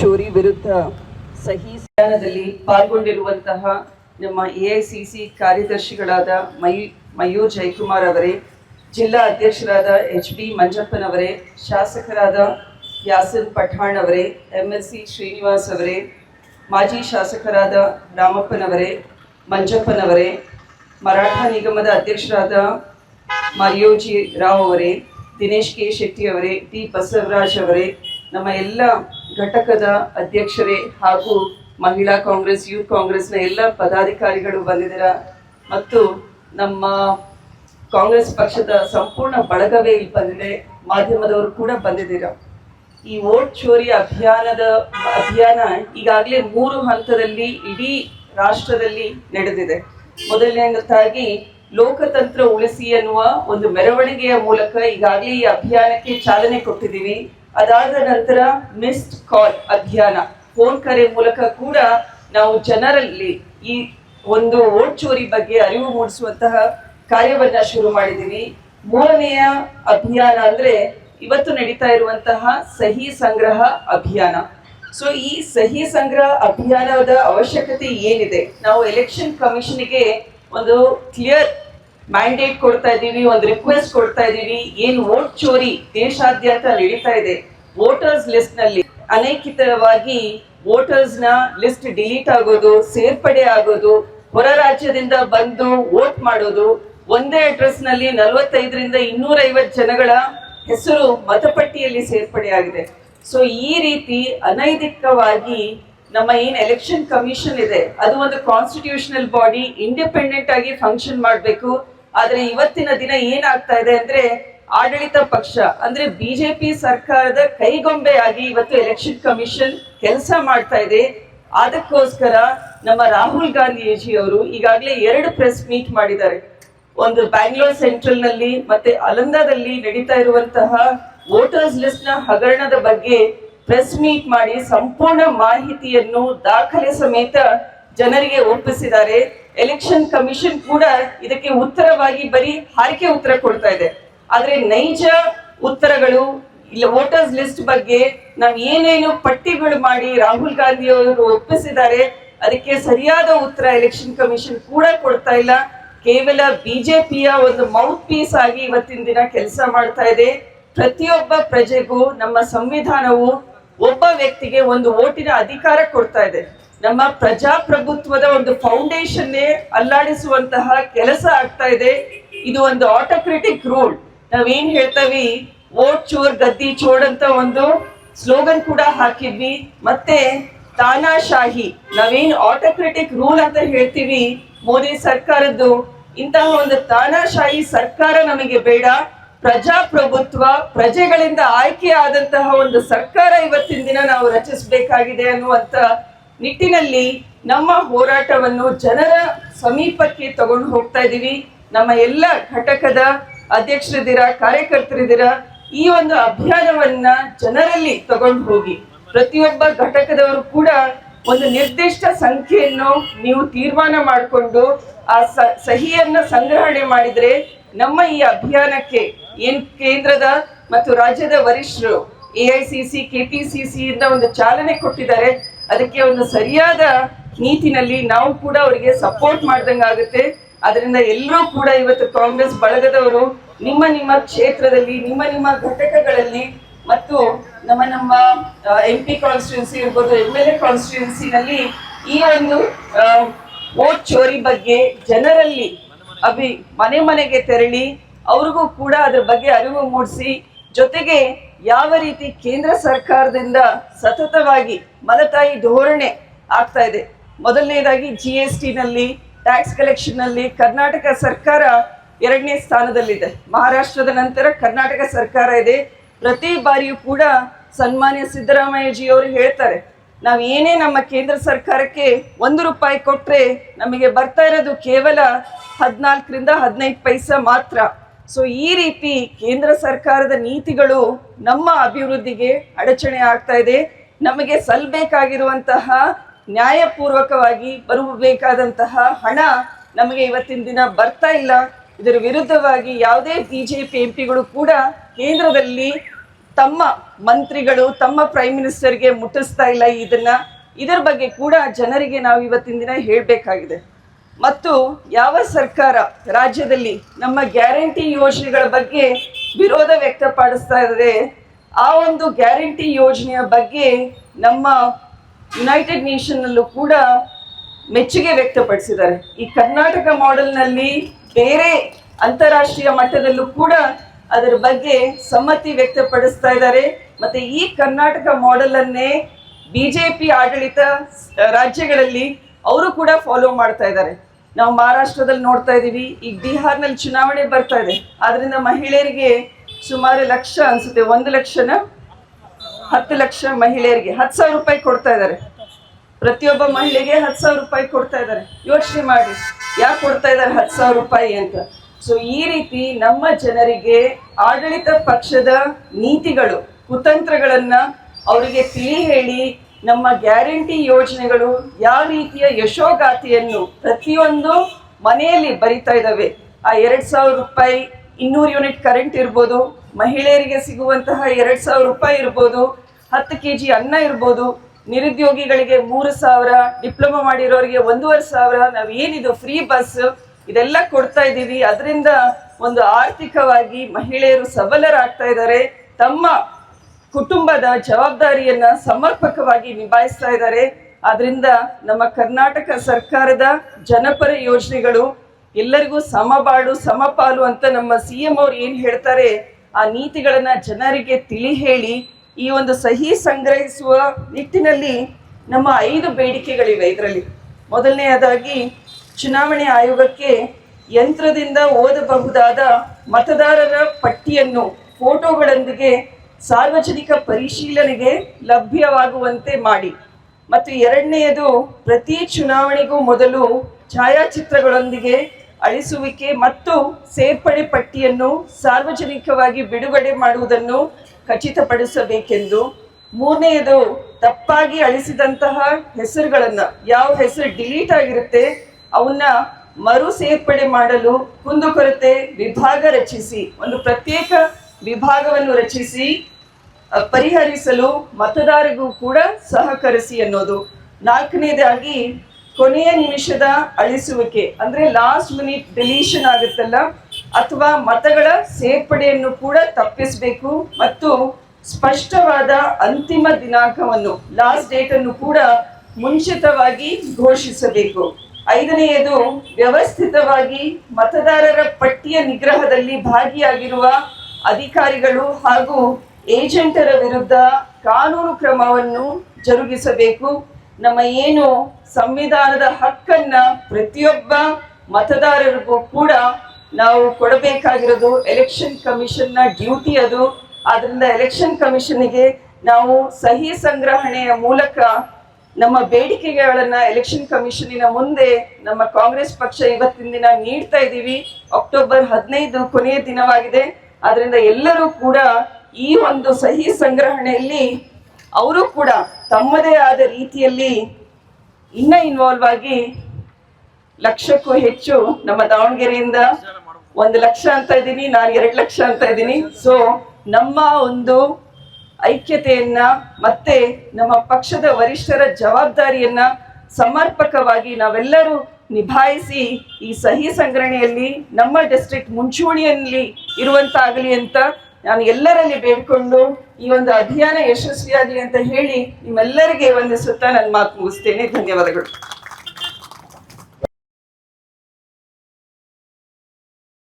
ಚೋರಿ ವಿರುದ್ಧ ಸಹಿ ಸ್ಥಾನದಲ್ಲಿ ಪಾಲ್ಗೊಂಡಿರುವಂತಹ ನಮ್ಮ ಎಐಸಿಸಿ ಕಾರ್ಯದರ್ಶಿಗಳಾದ ಮಯೂ, ಮಯೂರ್ ಜಯಕುಮಾರ್ ಅವರೇ, ಜಿಲ್ಲಾ ಅಧ್ಯಕ್ಷರಾದ ಎಚ್ ಬಿ ಮಂಜಪ್ಪನವರೇ ಶಾಸಕರಾದ ಯಾಸಿನ್ ಪಠಾಣ್ ಅವರೇ ಎಂ ಎಸ್ ಸಿ ಶ್ರೀನಿವಾಸ್ ಅವರೇ, ಮಾಜಿ ಶಾಸಕರಾದ ರಾಮಪ್ಪನವರೇ ಮಂಜಪ್ಪನವರೇ ಮರಾಠ ನಿಗಮದ ಅಧ್ಯಕ್ಷರಾದ ಮರಿಯೋಜಿ ರಾವ್ ಅವರೇ, ದಿನೇಶ್ ಕೆ. ಶೆಟ್ಟಿ ಅವರೇ, ಟಿ. ಬಸವರಾಜ್ ಅವರೇ ನಮ್ಮ ಎಲ್ಲ ಘಟಕದ ಅಧ್ಯಕ್ಷರೇ ಹಾಗೂ ಮಹಿಳಾ ಕಾಂಗ್ರೆಸ್, ಯೂತ್ ಕಾಂಗ್ರೆಸ್ನ ಎಲ್ಲ ಪದಾಧಿಕಾರಿಗಳು ಬಂದಿದ್ದೀರ? ಮತ್ತು ನಮ್ಮ ಕಾಂಗ್ರೆಸ್ ಪಕ್ಷದ ಸಂಪೂರ್ಣ ಬಳಗವೇ ಇಲ್ಲಿ ಬಂದಿದೆ. ಮಾಧ್ಯಮದವರು ಕೂಡ ಬಂದಿದ್ದೀರ? ಈ ವೋಟ್ ಚೋರಿ ಅಭಿಯಾನದ, ಅಭಿಯಾನ ಈಗಾಗಲೇ ಮೂರು ಹಂತದಲ್ಲಿ ಇಡೀ ರಾಷ್ಟ್ರದಲ್ಲಿ ನಡೆದಿದೆ. ಮೊದಲನೇದಾಗಿ ಲೋಕತಂತ್ರ ಉಳಿಸಿ ಅನ್ನುವ ಒಂದು ಮೆರವಣಿಗೆಯ ಮೂಲಕ ಈಗಾಗಲೇ ಈ ಅಭಿಯಾನಕ್ಕೆ ಚಾಲನೆ ಕೊಟ್ಟಿದ್ದೀವಿ. ಅದಾದ ನಂತರ ಮಿಸ್ಡ್ ಕಾಲ್ ಅಭಿಯಾನ. ಫೋನ್ ಕರೆ ಮೂಲಕ ಕೂಡ ನಾವು ಜನರಲ್ಲಿ ಈ ಒಂದು ವೋಟ್ ಚೋರಿ ಬಗ್ಗೆ ಅರಿವು ಮೂಡಿಸುವಂತಹ ಕಾರ್ಯವನ್ನ ಶುರು ಮಾಡಿದ್ದೀವಿ. ಮೂರನೆಯ ಅಭಿಯಾನ ಅಂದ್ರೆ ಇವತ್ತು ನಡೀತಾ ಇರುವಂತಹ ಸಹಿ ಸಂಗ್ರಹ ಅಭಿಯಾನ. ಸೊ ಈ ಸಹಿ ಸಂಗ್ರಹ ಅಭಿಯಾನದ ಅವಶ್ಯಕತೆ ಏನಿದೆ? ನಾವು ಎಲೆಕ್ಷನ್ ಕಮಿಷನ್ಗೆ ಒಂದು ಕ್ಲಿಯರ್ ಮ್ಯಾಂಡೇಟ್ ಕೊಡ್ತಾ ಇದ್ದೀವಿ, ಒಂದು ರಿಕ್ವೆಸ್ಟ್ ಕೊಡ್ತಾ ಇದ್ದೀವಿ, ಏನು ವೋಟ್ ಚೋರಿ ದೇಶಾದ್ಯಂತ ನಡೀತಾ ಇದೆ. ವೋಟರ್ಸ್ ಲಿಸ್ಟ್ನಲ್ಲಿ ಅನೈಕಿತವಾಗಿ ವೋಟರ್ಸ್ನ ಲಿಸ್ಟ್ ಡಿಲೀಟ್ ಆಗೋದು, ಸೇರ್ಪಡೆ ಆಗೋದು, ಹೊರ ರಾಜ್ಯದಿಂದ ಬಂದು ವೋಟ್ ಮಾಡೋದು, ಒಂದೇ ಅಡ್ರೆಸ್ನಲ್ಲಿ ನಲವತ್ತೈದರಿಂದ ಇನ್ನೂರ ಐವತ್ತು ಜನಗಳ ಹೆಸರು ಮತಪಟ್ಟಿಯಲ್ಲಿ ಸೇರ್ಪಡೆ ಆಗಿದೆ. ಸೊ ಈ ರೀತಿ ಅನೈತಿಕವಾಗಿ ನಮ್ಮ ಏನ್ ಎಲೆಕ್ಷನ್ ಕಮಿಷನ್ ಇದೆ, ಅದು ಒಂದು ಕಾನ್ಸ್ಟಿಟ್ಯೂಷನಲ್ ಬಾಡಿ ಇಂಡಿಪೆಂಡೆಂಟ್ ಆಗಿ ಫಂಕ್ಷನ್ ಮಾಡಬೇಕು. ಆದ್ರೆ ಇವತ್ತಿನ ದಿನ ಏನಾಗ್ತಾ ಇದೆ ಅಂದ್ರೆ ಆಡಳಿತ ಪಕ್ಷ, ಅಂದ್ರೆ ಬಿಜೆಪಿ ಸರ್ಕಾರದ ಕೈಗೊಂಬೆಯಾಗಿ ಇವತ್ತು ಎಲೆಕ್ಷನ್ ಕಮಿಷನ್ ಕೆಲಸ ಮಾಡ್ತಾ ಇದೆ. ಅದಕ್ಕೋಸ್ಕರ ನಮ್ಮ ರಾಹುಲ್ ಗಾಂಧೀಜಿ ಅವರು ಈಗಾಗಲೇ ಎರಡು ಪ್ರೆಸ್ ಮೀಟ್ ಮಾಡಿದ್ದಾರೆ. ಒಂದು ಬ್ಯಾಂಗ್ಳೂರ್ ಸೆಂಟ್ರಲ್ನಲ್ಲಿ ಮತ್ತೆ ಅಲಂದಾದಲ್ಲಿ ನಡೀತಾ ಇರುವಂತಹ ವೋಟರ್ಸ್ ಲಿಸ್ಟ್ನ ಹಗರಣದ ಬಗ್ಗೆ ಪ್ರೆಸ್ ಮೀಟ್ ಮಾಡಿ ಸಂಪೂರ್ಣ ಮಾಹಿತಿಯನ್ನು ದಾಖಲೆ ಸಮೇತ ಜನರಿಗೆ ಒಪ್ಪಿಸಿದ್ದಾರೆ. ಎಲೆಕ್ಷನ್ ಕಮಿಷನ್ ಕೂಡ ಇದಕ್ಕೆ ಉತ್ತರವಾಗಿ ಬರೀ ಹಾರಿಕೆ ಉತ್ತರ ಕೊಡ್ತಾ ಇದೆ. ಆದ್ರೆ ನೈಜ ಉತ್ತರಗಳು, ಇಲ್ಲ ವೋಟರ್ಸ್ ಲಿಸ್ಟ್ ಬಗ್ಗೆ ನಾವು ಏನೇನು ಪಟ್ಟಿಗಳು ಮಾಡಿ ರಾಹುಲ್ ಗಾಂಧಿ ಅವರು ಒಪ್ಪಿಸಿದ್ದಾರೆ, ಅದಕ್ಕೆ ಸರಿಯಾದ ಉತ್ತರ ಎಲೆಕ್ಷನ್ ಕಮಿಷನ್ ಕೂಡ ಕೊಡ್ತಾ ಇಲ್ಲ. ಕೇವಲ ಬಿಜೆಪಿಯ ಒಂದು ಮೌತ್ ಪೀಸ್ ಆಗಿ ಇವತ್ತಿನ ದಿನ ಕೆಲಸ ಮಾಡ್ತಾ ಇದೆ. ಪ್ರತಿಯೊಬ್ಬ ಪ್ರಜೆಗೂ, ನಮ್ಮ ಸಂವಿಧಾನವು ಒಬ್ಬ ವ್ಯಕ್ತಿಗೆ ಒಂದು ಓಟಿನ ಅಧಿಕಾರ ಕೊಡ್ತಾ ಇದೆ. ನಮ್ಮ ಪ್ರಜಾಪ್ರಭುತ್ವದ ಒಂದು ಫೌಂಡೇಶನ್ನೇ ಅಲ್ಲಾಡಿಸುವಂತಹ ಕೆಲಸ ಆಗ್ತಾ ಇದೆ. ಇದು ಒಂದು ಆಟೋಕ್ರೆಟಿಕ್ ರೂಲ್ ನಾವೇನ್ ಹೇಳ್ತೀವಿ? ಓಟ್ ಚೋರ್ ಗದ್ದಿ ಚೋಡ್ ಅಂತ ಒಂದು ಸ್ಲೋಗನ್ ಕೂಡ ಹಾಕಿದ್ವಿ. ಮತ್ತೆ ತಾನಾಶಾಹಿ, ನಾವೇನ್ ಆಟೋಕ್ರೆಟಿಕ್ ರೂಲ್ ಅಂತ ಹೇಳ್ತೀವಿ? ಮೋದಿ ಸರ್ಕಾರದ್ದು ಇಂತಹ ಒಂದು ತಾನಾಶಾಹಿ ಸರ್ಕಾರ ನಮಗೆ ಬೇಡ. ಪ್ರಜಾಪ್ರಭುತ್ವ, ಪ್ರಜೆಗಳಿಂದ ಆಯ್ಕೆ ಆದಂತಹ ಒಂದು ಸರ್ಕಾರ ಇವತ್ತಿನ ದಿನ ನಾವು ರಚಿಸಬೇಕಾಗಿದೆ ಅನ್ನುವಂತ ನಿಟ್ಟಿನಲ್ಲಿ ನಮ್ಮ ಹೋರಾಟವನ್ನು ಜನರ ಸಮೀಪಕ್ಕೆ ತಗೊಂಡು ಹೋಗ್ತಾ ಇದ್ದೀವಿ ನಮ್ಮ ಎಲ್ಲ ಘಟಕದ ಅಧ್ಯಕ್ಷರಿದ್ದೀರಾ, ಕಾರ್ಯಕರ್ತರಿದ್ದೀರಾ, ಈ ಒಂದು ಅಭಿಯಾನವನ್ನ ಜನರಲ್ಲಿ ತಗೊಂಡು ಹೋಗಿ. ಪ್ರತಿಯೊಬ್ಬ ಘಟಕದವರು ಕೂಡ ಒಂದು ನಿರ್ದಿಷ್ಟ ಸಂಖ್ಯೆಯನ್ನು ನೀವು ತೀರ್ಮಾನ ಮಾಡಿಕೊಂಡು ಆ ಸ- ಸಹಿಯನ್ನ ಸಂಗ್ರಹಣೆ ಮಾಡಿದ್ರೆ ನಮ್ಮ ಈ ಅಭಿಯಾನಕ್ಕೆ ಏನ್ ಕೇಂದ್ರದ ಮತ್ತು ರಾಜ್ಯದ ವರಿಷ್ಠರು, A I C C K P C C ಇಂದ ಒಂದು ಚಾಲನೆ ಕೊಟ್ಟಿದ್ದಾರೆ. ಅದಕ್ಕೆ ಒಂದು ಸರಿಯಾದ ನೀತಿನಲ್ಲಿ ನಾವು ಕೂಡ ಅವರಿಗೆ ಸಪೋರ್ಟ್ ಮಾಡ್ದಂಗಾಗುತ್ತೆ. ಅದರಿಂದ ಎಲ್ಲರೂ ಕೂಡ ಇವತ್ತು ಕಾಂಗ್ರೆಸ್ ಬಳಗದವರು ನಿಮ್ಮ ನಿಮ್ಮ ಕ್ಷೇತ್ರದಲ್ಲಿ, ನಿಮ್ಮ ನಿಮ್ಮ ಘಟಕಗಳಲ್ಲಿ ಮತ್ತು ನಮ್ಮ ನಮ್ಮ ಎಂ ಪಿ ಕಾನ್ಸ್ಟಿಟ್ಯೂನ್ಸಿ ಇರ್ಬೋದು ಎಂ ಎಲ್ ಎ ಕಾನ್ಸ್ಟಿಟ್ಯೂನ್ಸಿನಲ್ಲಿ ಈ ಒಂದು ವೋಟ್ ಚೋರಿ ಬಗ್ಗೆ ಜನರಲ್ಲಿ ಅಭಿ ಮನೆ ಮನೆಗೆ ತೆರಳಿ ಅವ್ರಿಗೂ ಕೂಡ ಅದ್ರ ಬಗ್ಗೆ ಅರಿವು ಮೂಡಿಸಿ, ಜೊತೆಗೆ ಯಾವ ರೀತಿ ಕೇಂದ್ರ ಸರ್ಕಾರದಿಂದ ಸತತವಾಗಿ ಮಲತಾಯಿ ಧೋರಣೆ ಆಗ್ತಾ ಇದೆ. ಮೊದಲನೇದಾಗಿ ಜಿ ಎಸ್ ಟಿನಲ್ಲಿ ಟ್ಯಾಕ್ಸ್ ಕಲೆಕ್ಷನ್ನಲ್ಲಿ ಕರ್ನಾಟಕ ಸರ್ಕಾರ ಎರಡನೇ ಸ್ಥಾನದಲ್ಲಿದೆ. ಮಹಾರಾಷ್ಟ್ರದ ನಂತರ ಕರ್ನಾಟಕ ಸರ್ಕಾರ ಇದೆ. ಪ್ರತಿ ಬಾರಿಯೂ ಕೂಡ ಸನ್ಮಾನ್ಯ ಸಿದ್ದರಾಮಯ್ಯಜಿ ಅವರು ಹೇಳ್ತಾರೆ, ನಾವು ಏನೇ ನಮ್ಮ ಕೇಂದ್ರ ಸರ್ಕಾರಕ್ಕೆ ಒಂದು ರೂಪಾಯಿ ಕೊಟ್ಟರೆ ನಮಗೆ ಬರ್ತಾ ಇರೋದು ಕೇವಲ ಹದಿನಾಲ್ಕರಿಂದ ಹದಿನೈದು ಪೈಸೆ ಮಾತ್ರ. ಸೊ ಈ ರೀತಿ ಕೇಂದ್ರ ಸರ್ಕಾರದ ನೀತಿಗಳು ನಮ್ಮ ಅಭಿವೃದ್ಧಿಗೆ ಅಡಚಣೆ ಆಗ್ತಾ ಇದೆ. ನಮಗೆ ಸಲ್ಬೇಕಾಗಿರುವಂತಹ ನ್ಯಾಯಪೂರ್ವಕವಾಗಿ ಬರಬೇಕಾದಂತಹ ಹಣ ನಮಗೆ ಇವತ್ತಿನ ದಿನ ಬರ್ತಾ ಇಲ್ಲ. ಇದರ ವಿರುದ್ಧವಾಗಿ ಯಾವುದೇ ಬಿ ಜೆ ಪಿ ಎಂ ಪಿಗಳು ಕೂಡ ಕೇಂದ್ರದಲ್ಲಿ ತಮ್ಮ ಮಂತ್ರಿಗಳು, ತಮ್ಮ ಪ್ರೈಮ್ ಮಿನಿಸ್ಟರ್ಗೆ ಮುಟ್ಟಿಸ್ತಾ ಇಲ್ಲ ಇದನ್ನ. ಇದರ ಬಗ್ಗೆ ಕೂಡ ಜನರಿಗೆ ನಾವು ಇವತ್ತಿನ ದಿನ ಹೇಳಬೇಕಾಗಿದೆ. ಮತ್ತು ಯಾವ ಸರ್ಕಾರ ರಾಜ್ಯದಲ್ಲಿ ನಮ್ಮ ಗ್ಯಾರಂಟಿ ಯೋಜನೆಗಳ ಬಗ್ಗೆ ವಿರೋಧ ವ್ಯಕ್ತಪಡಿಸ್ತಾ ಇದ್ದಾರೆ ಆ ಒಂದು ಗ್ಯಾರಂಟಿ ಯೋಜನೆಯ ಬಗ್ಗೆ ನಮ್ಮ ಯುನೈಟೆಡ್ ನೇಷನ್ನಲ್ಲೂ ಕೂಡ ಮೆಚ್ಚುಗೆ ವ್ಯಕ್ತಪಡಿಸಿದ್ದಾರೆ. ಈ ಕರ್ನಾಟಕ ಮಾಡೆಲ್ನಲ್ಲಿ ಬೇರೆ ಅಂತಾರಾಷ್ಟ್ರೀಯ ಮಟ್ಟದಲ್ಲೂ ಕೂಡ ಅದರ ಬಗ್ಗೆ ಸಮ್ಮತಿ ವ್ಯಕ್ತಪಡಿಸ್ತಾ ಇದ್ದಾರೆ. ಮತ್ತು ಈ ಕರ್ನಾಟಕ ಮಾಡೆಲನ್ನೇ ಬಿ ಜೆ ಪಿ ಆಡಳಿತ ರಾಜ್ಯಗಳಲ್ಲಿ ಅವರು ಕೂಡ ಫಾಲೋ ಮಾಡ್ತಾ ಇದ್ದಾರೆ. ನಾವು ಮಹಾರಾಷ್ಟ್ರದಲ್ಲಿ ನೋಡ್ತಾ ಇದ್ದೀವಿ, ಈಗ ಬಿಹಾರ್ನಲ್ಲಿ ಚುನಾವಣೆ ಬರ್ತಾ ಇದೆ. ಆದ್ದರಿಂದ ಮಹಿಳೆಯರಿಗೆ ಸುಮಾರು ಲಕ್ಷ ಅನಿಸುತ್ತೆ, ಒಂದು ಲಕ್ಷನ ಹತ್ತು ಲಕ್ಷ ಮಹಿಳೆಯರಿಗೆ ಹತ್ತು ಸಾವಿರ ರೂಪಾಯಿ ಕೊಡ್ತಾ ಇದ್ದಾರೆ. ಪ್ರತಿಯೊಬ್ಬ ಮಹಿಳೆಗೆ ಹತ್ತು ಸಾವಿರ ರೂಪಾಯಿ ಕೊಡ್ತಾ ಇದ್ದಾರೆ. ಯೋಚನೆ ಮಾಡಿ ಯಾಕೆ ಕೊಡ್ತಾ ಇದ್ದಾರೆ ಹತ್ತು ಸಾವಿರ ರೂಪಾಯಿ ಅಂತ. ಸೊ ಈ ರೀತಿ ನಮ್ಮ ಜನರಿಗೆ ಆಡಳಿತ ಪಕ್ಷದ ನೀತಿಗಳು, ಕುತಂತ್ರಗಳನ್ನ ಅವರಿಗೆ ತಿಳಿ ಹೇಳಿ ನಮ್ಮ ಗ್ಯಾರಂಟಿ ಯೋಜನೆಗಳು ಯಾವ ರೀತಿಯ ಯಶೋಗಾಥೆಯನ್ನು ಪ್ರತಿಯೊಂದು ಮನೆಯಲ್ಲಿ ಬರಿತಾ ಇದ್ದಾವೆ. ಆ ಎರಡು ಸಾವಿರ ರೂಪಾಯಿ ಇನ್ನೂರು ಯೂನಿಟ್ ಕರೆಂಟ್ ಇರ್ಬೋದು ಮಹಿಳೆಯರಿಗೆ ಸಿಗುವಂತಹ ಎರಡು ಸಾವಿರ ರೂಪಾಯಿ ಇರ್ಬೋದು, ಹತ್ತು ಕೆ ಜಿ ಅನ್ನ ಇರ್ಬೋದು, ನಿರುದ್ಯೋಗಿಗಳಿಗೆ ಮೂರು ಸಾವಿರ, ಡಿಪ್ಲೊಮಾ ಮಾಡಿರೋರಿಗೆ ಒಂದೂವರೆ ಸಾವಿರ ನಾವು ಏನಿದು ಫ್ರೀ ಬಸ್, ಇದೆಲ್ಲ ಕೊಡ್ತಾ ಇದ್ದೀವಿ. ಅದರಿಂದ ಒಂದು ಆರ್ಥಿಕವಾಗಿ ಮಹಿಳೆಯರು ಸಬಲರಾಗ್ತಾ ಇದ್ದಾರೆ. ತಮ್ಮ ಕುಟುಂಬದ ಜವಾಬ್ದಾರಿಯನ್ನ ಸಮರ್ಪಕವಾಗಿ ನಿಭಾಯಿಸ್ತಾ ಇದ್ದಾರೆ. ಆದ್ರಿಂದ ನಮ್ಮ ಕರ್ನಾಟಕ ಸರ್ಕಾರದ ಜನಪರ ಯೋಜನೆಗಳು ಎಲ್ಲರಿಗೂ ಸಮಬಾಳು, ಸಮಪಾಲು ಅಂತ ನಮ್ಮ ಸಿ ಎಂ ಅವ್ರು ಏನು ಹೇಳ್ತಾರೆ ಆ ನೀತಿಗಳನ್ನು ಜನರಿಗೆ ತಿಳಿ ಹೇಳಿ ಈ ಒಂದು ಸಹಿ ಸಂಗ್ರಹಿಸುವ ನಿಟ್ಟಿನಲ್ಲಿ ನಮ್ಮ ಐದು ಬೇಡಿಕೆಗಳಿವೆ ಇದರಲ್ಲಿ. ಮೊದಲನೆಯದಾಗಿ ಚುನಾವಣೆ ಆಯೋಗಕ್ಕೆ ಯಂತ್ರದಿಂದ ಓದಬಹುದಾದ ಮತದಾರರ ಪಟ್ಟಿಯನ್ನು, ಫೋಟೋಗಳೊಂದಿಗೆ ಸಾರ್ವಜನಿಕ ಪರಿಶೀಲನೆಗೆ ಲಭ್ಯವಾಗುವಂತೆ ಮಾಡಿ. ಮತ್ತು ಎರಡನೆಯದು ಪ್ರತಿ ಚುನಾವಣೆಗೂ ಮೊದಲು ಛಾಯಾಚಿತ್ರಗಳೊಂದಿಗೆ ಅಳಿಸುವಿಕೆ ಮತ್ತು ಸೇರ್ಪಡೆ ಪಟ್ಟಿಯನ್ನು ಸಾರ್ವಜನಿಕವಾಗಿ ಬಿಡುಗಡೆ ಮಾಡುವುದನ್ನು ಖಚಿತಪಡಿಸಬೇಕೆಂದು ಮೂರನೆಯದು, ತಪ್ಪಾಗಿ ಅಳಿಸಿದಂತಹ ಹೆಸರುಗಳನ್ನು, ಯಾವ ಹೆಸರು ಡಿಲೀಟ್ ಆಗಿರುತ್ತೆ, ಅವನ್ನ ಮರು ಸೇರ್ಪಡೆ ಮಾಡಲು ಕುಂದುಕೊರತೆ ವಿಭಾಗ ರಚಿಸಿ, ಒಂದು ಪ್ರತ್ಯೇಕ ವಿಭಾಗವನ್ನು ರಚಿಸಿ ಪರಿಹರಿಸಲು ಮತದಾರರಿಗೂ ಕೂಡ ಸಹಕರಿಸಿ ಅನ್ನೋದು. ನಾಲ್ಕನೇದಾಗಿ ಕೊನೆಯ ನಿಮಿಷದ ಅಳಿಸುವಿಕೆ, ಅಂದ್ರೆ ಲಾಸ್ಟ್ ಮಿನಿಟ್ ಡಿಲೀಷನ್ ಆಗುತ್ತಲ್ಲ, ಅಥವಾ ಮತಗಳ ಸೇರ್ಪಡೆಯನ್ನು ಕೂಡ ತಪ್ಪಿಸಬೇಕು ಮತ್ತು ಸ್ಪಷ್ಟವಾದ ಅಂತಿಮ ದಿನಾಂಕವನ್ನು ಲಾಸ್ಟ್ ಡೇಟ್ ಅನ್ನು ಕೂಡ ಮುಂಚಿತವಾಗಿ ಘೋಷಿಸಬೇಕು. ಐದನೆಯದು, ವ್ಯವಸ್ಥಿತವಾಗಿ ಮತದಾರರ ಪಟ್ಟಿಯ ನಿಗ್ರಹದಲ್ಲಿ ಭಾಗಿಯಾಗಿರುವ ಅಧಿಕಾರಿಗಳು ಹಾಗೂ ಏಜೆಂಟರ ವಿರುದ್ಧ ಕಾನೂನು ಕ್ರಮವನ್ನು ಜರುಗಿಸಬೇಕು. ನಮ್ಮ ಏನು ಸಂವಿಧಾನದ ಹಕ್ಕನ್ನ ಪ್ರತಿಯೊಬ್ಬ ಮತದಾರರಿಗೂ ಕೂಡ ನಾವು ಕೊಡಬೇಕಾಗಿರೋದು ಎಲೆಕ್ಷನ್ ಕಮಿಷನ್ನ ಡ್ಯೂಟಿ ಅದು. ಆದ್ರಿಂದ ಎಲೆಕ್ಷನ್ ಕಮಿಷನ್ಗೆ ನಾವು ಸಹಿ ಸಂಗ್ರಹಣೆಯ ಮೂಲಕ ನಮ್ಮ ಬೇಡಿಕೆಗಳನ್ನ ಎಲೆಕ್ಷನ್ ಕಮಿಷನಿನ ಮುಂದೆ ನಮ್ಮ ಕಾಂಗ್ರೆಸ್ ಪಕ್ಷ ಇವತ್ತಿನ ದಿನ ನೀಡ್ತಾ ಇದ್ದೀವಿ. ಅಕ್ಟೋಬರ್ ಹದಿನೈದು ಕೊನೆಯ ದಿನವಾಗಿದೆ. ಆದ್ರಿಂದ ಎಲ್ಲರೂ ಕೂಡ ಈ ಒಂದು ಸಹಿ ಸಂಗ್ರಹಣೆಯಲ್ಲಿ ಅವರು ಕೂಡ ತಮ್ಮದೇ ಆದ ರೀತಿಯಲ್ಲಿ ಇನ್ನ ಇನ್ವಾಲ್ವ್ ಆಗಿ ಲಕ್ಷಕ್ಕೂ ಹೆಚ್ಚು ನಮ್ಮ ದಾವಣಗೆರೆಯಿಂದ ಒಂದು ಲಕ್ಷ ಅಂತ ಇದ್ದೀನಿ, ನಾನು ಎರಡು ಲಕ್ಷ ಅಂತ ಇದ್ದೀನಿ. ಸೊ ನಮ್ಮ ಒಂದು ಐಕ್ಯತೆಯನ್ನ ಮತ್ತೆ ನಮ್ಮ ಪಕ್ಷದ ವರಿಷ್ಠರ ಜವಾಬ್ದಾರಿಯನ್ನ ಸಮರ್ಪಕವಾಗಿ ನಾವೆಲ್ಲರೂ ನಿಭಾಯಿಸಿ ಈ ಸಹಿ ಸಂಗ್ರಹಣೆಯಲ್ಲಿ ನಮ್ಮ ಡಿಸ್ಟ್ರಿಕ್ಟ್ ಮುಂಚೂಣಿಯಲ್ಲಿ ಇರುವಂತಾಗಲಿ ಅಂತ ನಾನು ಎಲ್ಲರಲ್ಲಿ ಬೇಡ್ಕೊಂಡು ಈ ಒಂದು ಅಭಿಯಾನ ಯಶಸ್ವಿಯಾಗಲಿ ಅಂತ ಹೇಳಿ ನಿಮ್ಮೆಲ್ಲರಿಗೆ ವಂದಿಸುತ್ತಾ ನನ್ನ ಮಾತು ಮುಗಿಸ್ತೇನೆ. ಧನ್ಯವಾದಗಳು.